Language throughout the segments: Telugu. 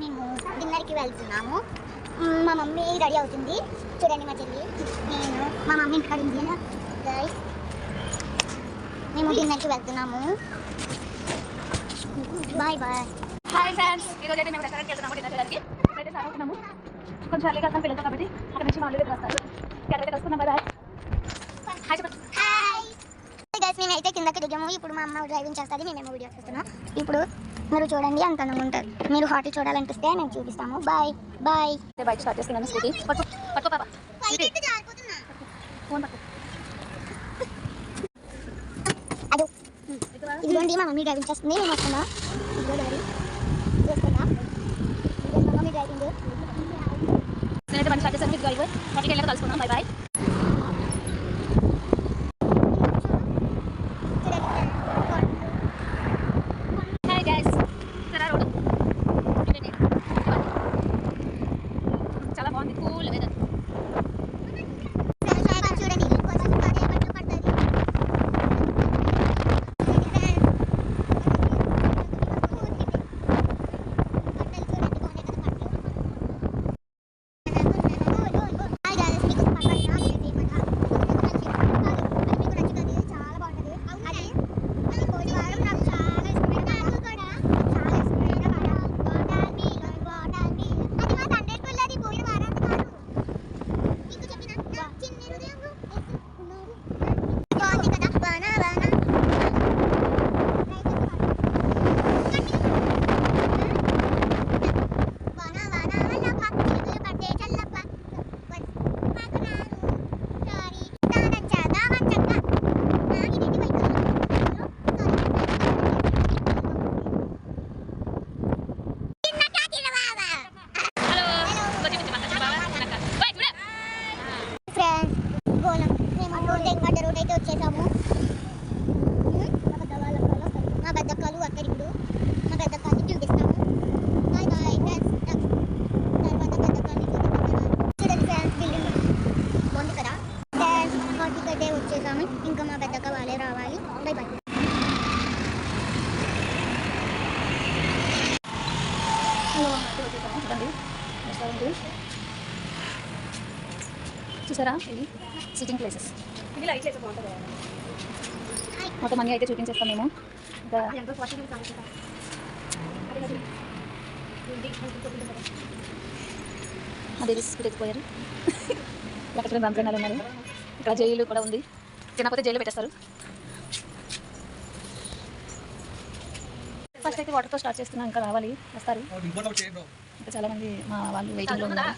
మేము డిన్నర్కి వెళ్తున్నాము. మా మమ్మీ రెడీ అవుతుంది. చూడండి మా చెల్లి. నేను మా మమ్మీ ఇక్కడ ఉంది గైస్ మేము డిన్నర్కి వెళ్తున్నాము. బాయ్ బాయ్ హాయ్ ఫ్రెండ్స్ ఈ రోజు అయితే మేము రెస్టారెంట్కి వెళ్తున్నాము డిన్నర్ చేయడానికి. అయితే సాగుతున్నాము కొంచెం అల్లే కలుస్తాం పిల్లలతో కాబట్టి అక్కడ నుంచి వాళ్ళు వస్తారు. ఎక్కడైతే కలుసుకున్నాం బాయ్ హాయ్ చెప్పండి హాయ్ గైస్ మేము అయితే కిందకి దిగాము. ఇప్పుడు మా అమ్మ డ్రైవింగ్ చేస్తుంది మేమేమో వీడియో చేస్తున్నాం. ఇప్పుడు మీరు చూడండి అంత అందంగా ఉంటారు. మీరు హాట్ చూడాలనిపిస్తే మేము చూపిస్తాము. బాయ్ బాయ్ బైక్ స్టార్ట్ చేస్తున్నాను స్కూటీ పట్టుకో పాప. ఫోన్ పట్టుకో. అదో. ఇదిగోండి మా మమ్మీ డ్రైవింగ్ చేస్తుంది. నేను వస్తున్నా. ఇదిగో డాడీ. చేస్తున్నా మా మమ్మీ డ్రైవింగ్. నేనైతే బండి స్టార్ట్ మీరు డ్రైవర్ వాటికి వెళ్ళి కలుసుకుందాం. బై బాయ్ హాయ్ గైస్ సరే రోడ్ చాలా బాగుంది కూల్ వెదర్ చూడండి కొంచెం పడే బట్టలు పడుతుంది పోయిన వారానికి కాదు నీకు చెప్పిన నా చిన్ని హృదయంలో ఎత్తుకున్నారు. బాగుంది కదా వాన వాన వాన వాన వల్లప్ప చినుకులు పడితే చల్లప్ప మాకు రాను సారీ దానంచా దావంచక్క నా ఇది ఇది వైపు చిన్నక్క చిన్నబాబా హలో వచ్చి వచ్చి పక్క బాగా చిన్నక్క బై చూడ ఫ్రెండ్స్ గోళం మేము రోడ్ ఎక్కడ రోడ్ అయితే వచ్చేసాము ఉమ్, మా పెద్ద వాళ్ళ వాళ్ళు వస్తారు. మా పెద్ద కాలు అక్కడ ఇప్పుడు మా పెద్ద కాలు చూపిస్తాము బాయ్ బాయ్ ఫ్రెండ్స్ తర్వాత పెద్ద కాలు చూడండి ఫ్రెండ్స్ బిల్డింగ్ బాగుంది కదా ఫ్రెండ్స్ హార్టికి వచ్చేసాము ఇంకా మా పెద్ద వాళ్ళే రావాలి. చూడండి రెస్టారెంట్ చూసారా? ఇది సిట్టింగ్ ప్లేసెస్. ఇది లైట్ అయితే బాగుంటుంది మొత్తం అన్నీ అయితే చూపించేస్తాం మేము. మా కూడా ఎత్తిపోయారు అక్కడ రంజనాలు ఉన్నారు ఇక్కడ జైలు కూడా ఉంది. తినకపోతే జైలు పెట్టేస్తారు. ఫస్ట్ అయితే వాటర్తో స్టార్ట్ చేస్తున్నాం ఇంకా రావాలి. వస్తారు. ఇంకా చాలా మంది మా వాళ్ళు వెయిటింగ్లో ఉన్నారు.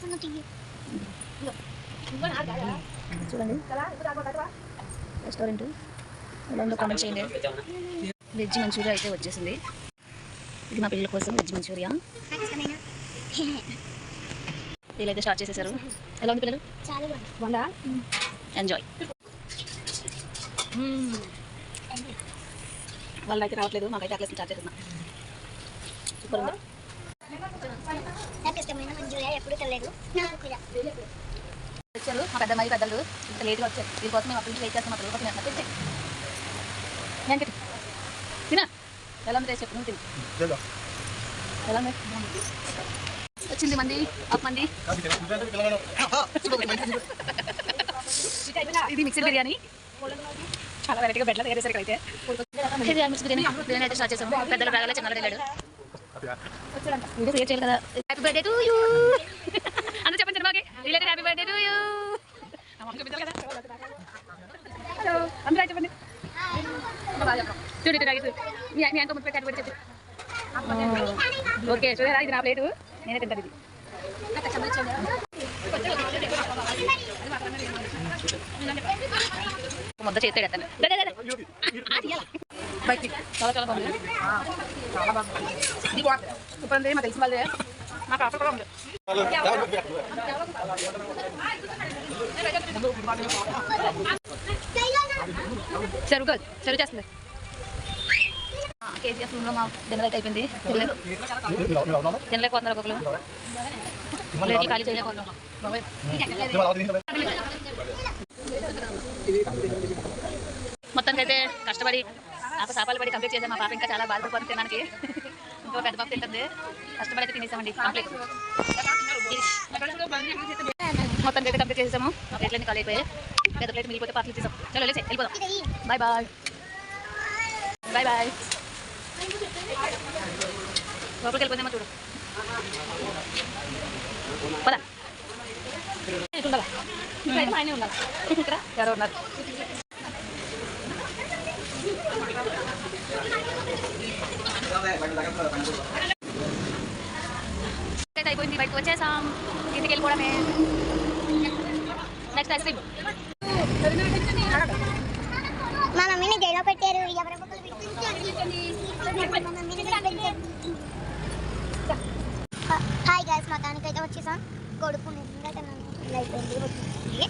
చూడండి. రెస్టారెంట్ ఉందో కామెంట్ చేయండి. వెజ్ మంచూరియా అయితే వచ్చేసింది. ఇది మా పిల్లల కోసం వెజ్ మంచూరియా. వీళ్ళైతే స్టార్ట్ చేసేసారు. ఎలా ఉంది పిల్లలు? చాలా బాగుంది. బాగుందా? ఎంజాయ్ వాళ్ళైతే రావట్లేదు మాకైతే అట్లా స్టార్ట్ చేస్తున్నా సూపర్ ఉంది. నాకు ఇష్టమైన మంజూరియా ఎప్పుడు తెలియదు నాకు కూడా వచ్చారు మా పెద్ద మరి పెద్దలు ఇంత లేట్గా వచ్చారు. దీనికోసం మేము అప్పటి నుంచి వెయిట్ చేస్తాం మా పిల్లల కోసం ఎంత తెచ్చి నేను తిను. ఎలా ఉంది చెప్పు నువ్వు తిను. ఎలా ఉంది? వచ్చింది మంది ఆఫ్ మంది. ఇది మిక్సర్ బిర్యానీ. చాలా వెరైటీగా బెడ్ల తయారు చేశారు అయితే బిర్యానీ. అయితే స్టార్ట్ చేసాము. పెద్దలు చిన్నలు వెళ్ళాడు. వీడియో క్రియేట్ చేయాలి కదా హ్యాపీ బర్త్డే టు యూ అందరూ చెప్పండి సినిమాకి related happy birthday to you hello అందరూ చెప్పండి. చూడు ఇటు తాగి మీ మీ అంకమ్మ పెట్టి హ్యాపీ బర్త్డే చెప్పు. ఓకే చూడరా ఇది నా ప్లేటు నేనే తింటాను ఇది. ముద్ద చేస్తే ఎత్తాను బయట చాలా చాలా బాగుంది. ఉంది మాకు తెలిసిన వాళ్ళే నాకు ఆఫర్ కూడా ఉంది. సరుకు సరుకు చేస్తుంది. కేజీఎఫ్ రూమ్లో మా డిన్నర్ అయితే అయిపోయింది తినలేకపోతున్నారు ఒక్కొక్కరు. ప్లేట్లు ఖాళీ చేయలేకపోతున్నాం కష్టపడి నాకు సాపాలు పడి కంప్లీట్ చేసాం మా పాప ఇంకా చాలా బాధపడుతుంది తినడానికి ఇంకో పెద్ద పాప తింటుంది. కష్టపడి అయితే తినేసామండి. కంప్లీట్ మొత్తం అయితే కంప్లీట్ చేసేసాము. మా ప్లేట్లన్నీ ఖాళీ అయిపోయాయి. పెద్ద ప్లేట్ మిగిలిపోతే పాటలు చేసాం చలో లేచే వెళ్ళిపోదాం. బాయ్ బాయ్ బాయ్ బాయ్ లోపలికి వెళ్ళిపోతామో చూడు. పదా. ఉండాలా? ఇక్కడైతే ఉండాలి? ఇక్కడ? ఎవరో ఉన్నారు. అయిపోయింది బయటకు వచ్చేసాం. ఇంటికి వెళ్ళిపోవడమే. నెక్స్ట్ ఐస్ క్రీమ్ మా మమ్మీని జైల్లో పెట్టారు. ఎవరి బొక్కలు మా మమ్మీని కూడా హాయ్ గాయస్ మొత్తానికైతే వచ్చేసాం. కొడుకు నిజంగా తిన్నాను ఇలా అయిపోయింది. వచ్చింది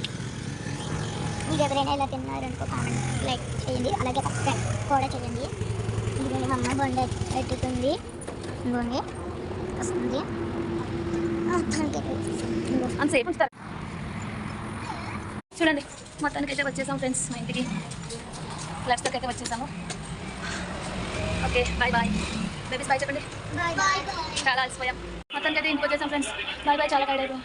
మీరు ఎవరైనా ఇలా తిన్నారనుకో కామెంట్ లైక్ చేయండి. అలాగే సబ్స్క్రైబ్ కూడా చేయండి. బొండ పెట్టుతుంది ఇంకోండి వస్తుంది. అంతసేపు చూడండి మొత్తానికి అయితే వచ్చేసాం ఫ్రెండ్స్ మా ఇంటికి. లైఫ్ స్టైల్కి అయితే వచ్చేసాము. Okay bye bye babies bye చెప్పండి. చాలా అలసిపోయాం. మొత్తానికి అయితే ఇంటికి వచ్చేసాం ఫ్రెండ్స్. బాయ్ బాయ్ చాలా అయిపోయాం